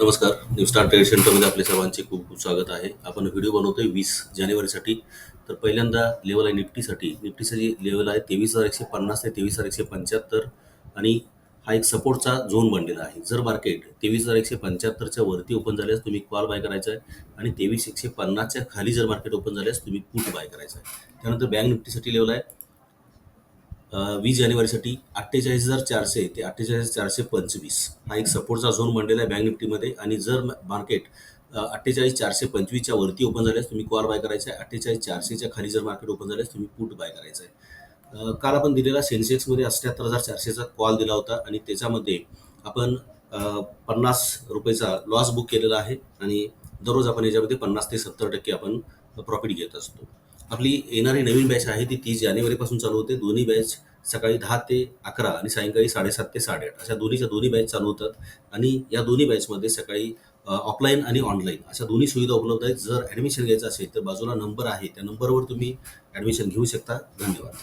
नमस्कार. न्यूस्टार ट्रेड सेंटरमध्ये आपल्या सर्वांचे खूप खूप स्वागत आहे. आपण व्हिडिओ बनवतोय वीस जानेवारीसाठी. तर पहिल्यांदा लेवल आहे निफ्टीसाठी. निफ्टीसाठी लेवल आहे तेवीस हजार एकशे पन्नास ते तेवीस हजार एकशे पंच्याहत्तर आणि हा एक सपोर्टचा झोन बनलेला आहे. जर मार्केट तेवीस हजार एकशे पंच्याहत्तरच्या वरती ओपन झाल्यास तुम्ही कॉल बाय करायचा आहे आणि तेवीस एकशे पन्नासच्या खाली जर मार्केट ओपन झाल्यास तुम्ही पुट बाय करायचा आहे. त्यानंतर बँक निफ्टीसाठी लेवल आहे वीस जानेवारीसाठी अठ्ठेचाळीस हजार चारशे ते अठ्ठेचाळीस चारशे पंचवीस हा एक सपोर्टचा झोन बनलेला आहे बँक निफ्टीमध्ये. आणि जर मार्केट अठ्ठेचाळीस चारशे पंचवीसच्या वरती ओपन झाल्यास तुम्ही कॉल बाय करायचा आहे. अठ्ठेचाळीस चारशेच्या खाली जर मार्केट ओपन झाल्यास तुम्ही पुट बाय करायचं आहे. काल आपण दिलेला सेन्सेक्समध्ये अठ्ठ्याहत्तर हजार चारशेचा कॉल दिला होता. आणि त्याच्यामध्ये आपण पन्नास रुपयेचा लॉस बुक केलेला आहे. आणि दररोज आपण याच्यामध्ये पन्नास ते सत्तर टक्के आपण प्रॉफिट घेत असतो. आपली येणारी नवीन बॅच आहे ती तीस जानेवारीपासून चालू होते. दोन्ही बॅच सकाळी दहा ते अकरा आणि सायंकाळी साडेसात ते साडेआठ. अशा दोन्हीच्या दोन्ही बॅच चालू होतात. आणि या दोन्ही बॅचमध्ये सकाळी ऑफलाईन आणि ऑनलाईन अशा दोन्ही सुविधा उपलब्ध आहेत. जर ॲडमिशन घ्यायचं असेल तर बाजूला नंबर आहे. त्या नंबरवर तुम्ही ॲडमिशन घेऊ शकता. धन्यवाद.